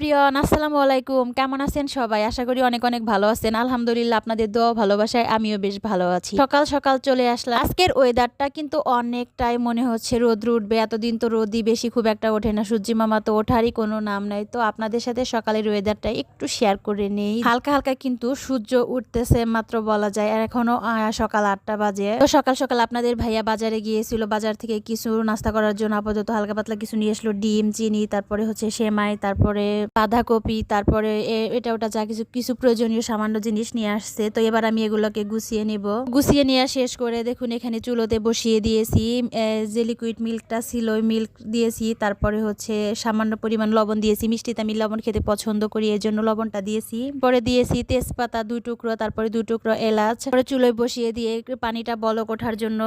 প্রিয়ন আসসালামু আলাইকুম। কেমন আছেন সবাই? আশা করি অনেক অনেক ভালো আছেন। আলহামদুলিল্লাহ, আপনাদের দোয়া ভালোবাসায় আমিও বেশ ভালো আছি। সকাল সকাল চলে আসলাম। আজকের ওয়েদারটা কিন্তু অনেকটাই মনে হচ্ছে রোদ উঠবে। এতদিন তো রোদই বেশি খুব একটা ওঠে না। সূর্যি মামা তো ওঠারই কোনো নাম নাই। তো আপনাদের সাথে সকালের ওয়েদারটা একটু শেয়ার করে নেই। হালকা হালকা কিন্তু সূর্য উঠতেছে, মাত্র বলা যায়। আর এখনও সকাল আটটা বাজে। তো সকাল সকাল আপনাদের ভাইয়া বাজারে গিয়েছিল। বাজার থেকে কিছু নাস্তা করার জন্য আপাতত হালকা পাতলা কিছু নিয়ে আসলো। ডিম, চিনি, তারপরে হচ্ছে সেমাই, তারপরে বাঁধাকপি, তারপরে এটা ওটা যা কিছু কিছু প্রয়োজনীয় সামান্য জিনিস নিয়ে আসছে। তো এবার আমি এগুলোকে গুছিয়ে নিব। গুছিয়ে নেওয়া শেষ করে দেখুন এখানে চুলোতে বসিয়ে দিয়েছি। যে লিকুইড মিল্কটা ছিল ওই মিল্ক দিয়েছি। তারপরে হচ্ছে সামান্য পরিমাণ লবণ দিয়েছি। মিষ্টিতে আমি লবণ খেতে পছন্দ করি এই জন্য লবণটা দিয়েছি। পরে দিয়েছি তেজপাতা দুই টুকরো, তারপরে দুই টুকরো এলাচ। পরে চুলোয় বসিয়ে দিয়ে পানিটা বলক ওঠার জন্য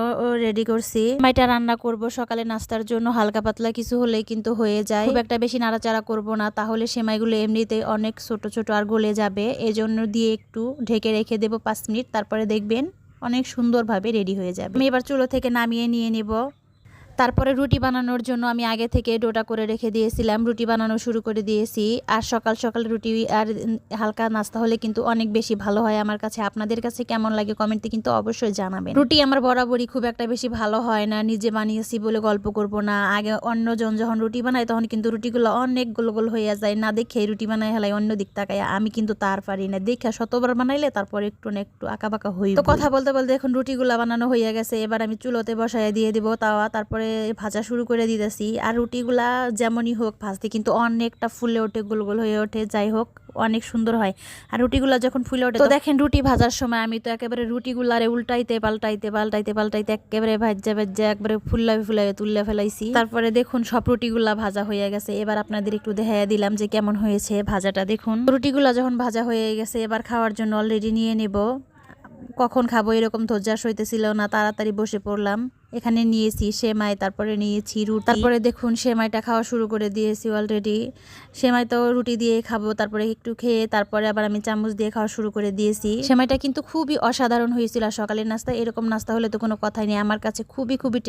রেডি করছি। মাইটা রান্না করব সকালে নাস্তার জন্য, হালকা পাতলা কিছু হলেই কিন্তু হয়ে যায়। খুব একটা বেশি নাড়াচাড়া করব না, তাহলে সেমাইগুলো এমনিতেই অনেক ছোট ছোট আর গলে যাবে। এজন্য দিয়ে একটু ঢেকে রেখে দেব পাঁচ মিনিট। তারপরে দেখবেন অনেক সুন্দরভাবে রেডি হয়ে যাবে। আমি এবার চুলো থেকে নামিয়ে নিয়ে নিব। তারপরে রুটি বানানোর জন্য আমি আগে থেকে ডোটা করে রেখে দিয়েছিলাম। রুটি বানানো শুরু করে দিয়েছি। আর সকাল সকাল রুটি আর হালকা নাস্তা হলে কিন্তু অনেক বেশি ভালো হয় আমার কাছে। আপনাদের কাছে কেমন লাগে কমেন্টে কিন্তু অবশ্যই জানাবেন। রুটি আমার বরাবরই খুব একটা বেশি ভালো হয় না। নিজে বানিয়েছি বলে গল্প করব না। আগে অন্যজন যখন রুটি বানায় তখন কিন্তু রুটিগুলো অনেক গোল গোল হয়ে যায়। না দেখে রুটি বানায় হেলাই অন্য দিক তাকায় আমি কিন্তু তার পারি না। দেখে শতবার বানাইলে তারপর একটু না একটু আঁকা বাঁকা হই তো কথা বলতে বলতে এখন রুটিগুলো বানানো হয়ে গেছে। এবার আমি চুলোতে বসায় দিয়ে দিব তাওয়া। তারপরে ভাজা শুরু করে দিতেছি। আর রুটিগুলা যেমনই হোক ভাজতে কিন্তু অনেকটা ফুলে ওঠে গোল গোল হয়ে ওঠে যাই হোক অনেক সুন্দর হয়। আর রুটিগুলা যখন ফুলে ওঠে তো দেখেন রুটি ভাজার সময় আমি তো একেবারে রুটিগুলারে উল্টাইতে পাল্টাইতে পাল্টাইতে পাল্টাইতে একেবারে ভাজ্যা ভাজ্যা একবারে ফুল্লাই ফুলাই তুললে ফেলাইছি। তারপরে দেখুন সব রুটিগুলা ভাজা হয়ে গেছে। এবার আপনাদের একটু দেখাইয়া দিলাম যে কেমন হয়েছে ভাজাটা। দেখুন রুটিগুলা যখন ভাজা হয়ে গেছে এবার খাওয়ার জন্য অলরেডি নিয়ে নেব। কখন খাব এরকম ধৈর্যাস হইতেছিল না, তাড়াতাড়ি বসে পড়লাম। এখানে নিয়েছি সেমাই, তারপরে নিয়েছি রুটি। তারপরে দেখুন সেমাইটা খাওয়া শুরু করে দিয়েছি অলরেডি সেমাই তো রুটি দিয়ে খাব, তারপরে একটু খেয়ে, তারপরে আবার আমি চামচ দিয়ে খাওয়া শুরু করে দিয়েছি। সেমাইটা কিন্তু খুবই অসাধারণ হয়েছিল, সকালের নাস্তা, এরকম নাস্তা হলে তো কোনো কথাই নেই। আমার কাছে খুবই খুবই